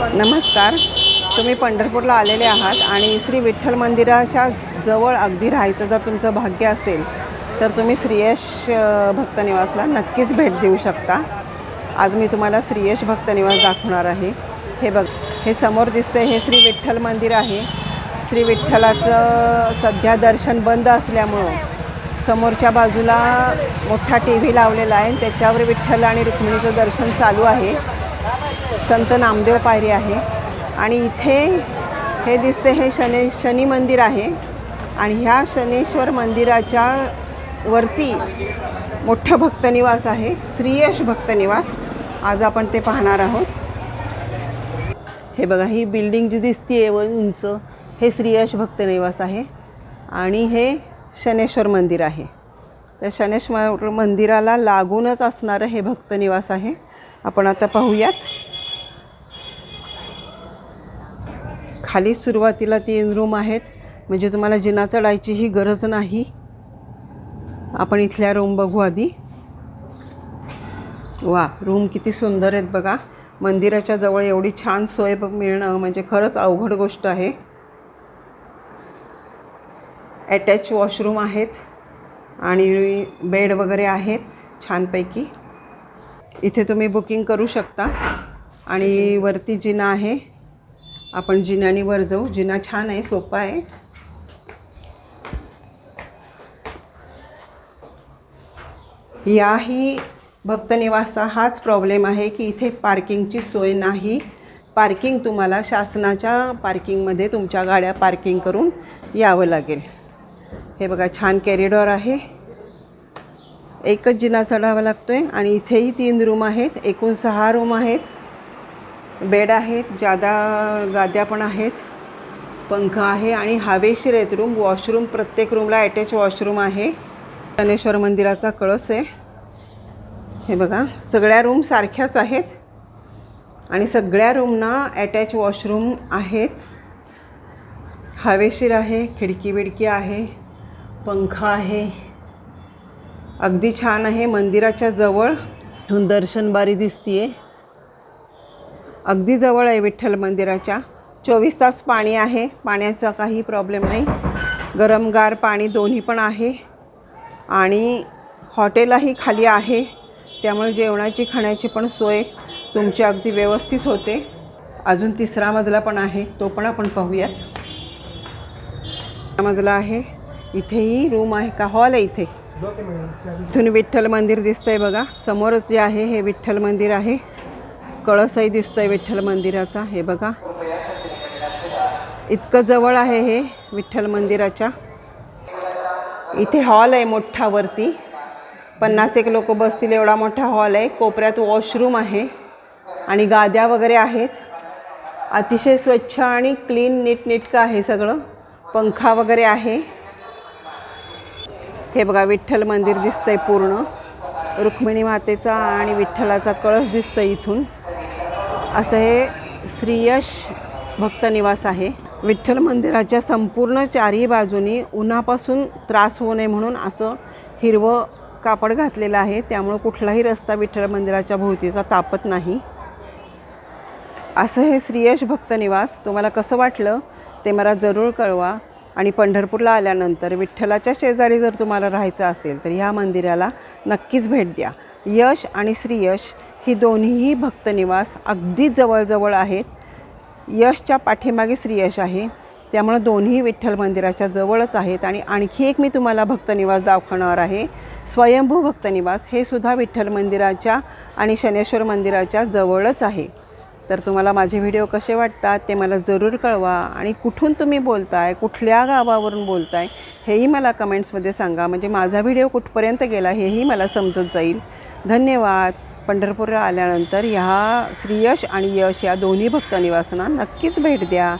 नमस्कार. तुम्ही पंढरपूरला आलेले आहात आणि श्री विठ्ठल मंदिराच्या जवळ अगदी राहायचं जर तुमचं भाग्य असेल तर तुम्ही श्रीयश भक्तनिवासला नक्कीच भेट देऊ शकता. आज मी तुम्हाला श्रीयश भक्तनिवास दाखवणार आहे. हे बघ हे समोर दिसते हे श्री विठ्ठल मंदिर आहे. श्री विठ्ठलाचं सध्या दर्शन बंद असल्यामुळं समोरच्या बाजूला मोठा टी व्ही लावलेला आहे. त्याच्यावर विठ्ठल आणि रुक्मिणीचं दर्शन चालू आहे. संत नामदेव पायरी आहे. आणि इथे हे दिसते हे शने शनी मंदिर आहे. आणि ह्या शनेश्वर मंदिराच्या वरती मोठं भक्तनिवास आहे. श्रीयश भक्तनिवास आज आपण ते पाहणार आहोत. हे बघा ही बिल्डिंग जी दिसते व उंच हे श्रीयश भक्तनिवास आहे. आणि हे शनेश्वर मंदिर आहे. तर शनेश्वर मंदिराला लागूनच असणारं हे भक्तनिवास आहे. आपण आता पाहूयात. खाली सुरुवातीला तीन रूम आहेत. म्हणजे तुम्हाला जिना चढायचीही गरज नाही. आपण इथल्या रूम बघू आधी. वा रूम किती सुंदर आहेत बघा. मंदिराच्या जवळ एवढी छान सोय मिळणं म्हणजे खरंच अवघड गोष्ट आहे. अटॅच वॉशरूम आहेत आणि बेड वगैरे आहेत छानपैकी. इथे तुम्ही बुकिंग करू शकता. आणि वरती जिना आहे. आपण जिन्याने वर जाऊ. जिना छान आहे सोपा आहे. याही भक्तनिवासचा हाच प्रॉब्लेम आहे की इथे पार्किंगची सोय नाही. पार्किंग तुम्हाला शासनाच्या पार्किंगमध्ये तुमच्या गाड्या पार्किंग करून यावं लागेल. हे बघा छान कॅरिडॉर आहे. एकच जिना चढावा लागतो आहे आणि इथेही तीन रूम आहेत. एकूण सहा रूम आहेत. बेड आहेत जादा गाद्या पण आहेत पंखा आहे आणि हवेशीर आहेत रूम वॉशरूम प्रत्येक रूमला अटॅच वॉशरूम आहे. ज्ञानेश्वर मंदिराचा कळस आहे. हे बघा सगळ्या रूम सारख्याच आहेत आणि सगळ्या रूमना अटॅच वॉशरूम आहेत. हवेशीर आहे खिडकी बिडकी आहे पंखा आहे. अगदी छान आहे मंदिराच्या जवळ. इथून दर्शनबारी दिसतीये. अगदी जवळ आहे विठ्ठल मंदिराच्या. चोवीस तास पाणी आहे. पाण्याचा काही प्रॉब्लेम नाही. गरमगार पाणी दोन्ही पण आहे. आणि हॉटेलही खाली आहे. त्यामुळे जेवणाची खाण्याची पण सोय तुमची अगदी व्यवस्थित होते. अजून तिसरा मजला पण आहे. तो पण आपण पाहूयात. तिसरा मजला आहे. इथेही रूम आहे का? हॉल आहे इथे. इथून विठ्ठल मंदिर दिसतंय बघा. समोरच जे आहे हे विठ्ठल मंदिर आहे. कळसही दिसतोय विठ्ठल मंदिराचा. हे बघा. इतकं जवळ आहे हे विठ्ठल मंदिराच्या. इथे हॉल आहे मोठा वरती. पन्नास एक लोक बसतील एवढा मोठा हॉल आहे. कोपऱ्यात वॉशरूम आहे. आणि गाद्या वगैरे आहेत. अतिशय स्वच्छ आणि क्लीन नीटनेटकं आहे सगळं. पंखा वगैरे आहे. हे बघा विठ्ठल मंदिर दिसतंय पूर्ण. रुक्मिणी मातेचा आणि विठ्ठलाचा कळस दिसतोय इथून. असं हे श्रीयश भक्तनिवास आहे. विठ्ठल मंदिराच्या संपूर्ण चारही बाजूनी उन्हापासून त्रास होऊ नये म्हणून असं हिरवं कापड घातलेलं आहे. त्यामुळं कुठलाही रस्ता विठ्ठल मंदिराच्या भोवतीचा तापत नाही. असं हे श्रीयश भक्तनिवास तुम्हाला कसं वाटलं ते मला जरूर कळवा. आणि पंढरपूरला आल्यानंतर विठ्ठलाच्या शेजारी जर तुम्हाला राहायचं असेल तर ह्या मंदिराला नक्कीच भेट द्या. यश आणि श्रीयश ही दोन्हीही भक्तनिवास अगदी जवळजवळ आहेत. यशच्या पाठीमागे श्रीयश आहे. त्यामुळं दोन्ही विठ्ठल मंदिराच्या जवळच आहेत आणि आणखी एक मी तुम्हाला भक्तनिवास दाखवणार आहे. स्वयंभू भक्तनिवास हे सुद्धा विठ्ठल मंदिराच्या आणि शनेश्वर मंदिराच्या जवळच आहे. तर तुम्हाला माझे व्हिडिओ कसे वाटतात ते मला जरूर कळवा आणि कुठून तुम्ही बोलताय कुठल्या गावावरून बोलताय हेही मला कमेंट्समध्ये सांगा. म्हणजे माझा व्हिडिओ कुठपर्यंत गेला हेही मला समजत जाईल. धन्यवाद. पंढरपूरला आल्यानंतर ह्या श्रीयश आणि यश या दोन्ही भक्तनिवासांना नक्कीच भेट द्या.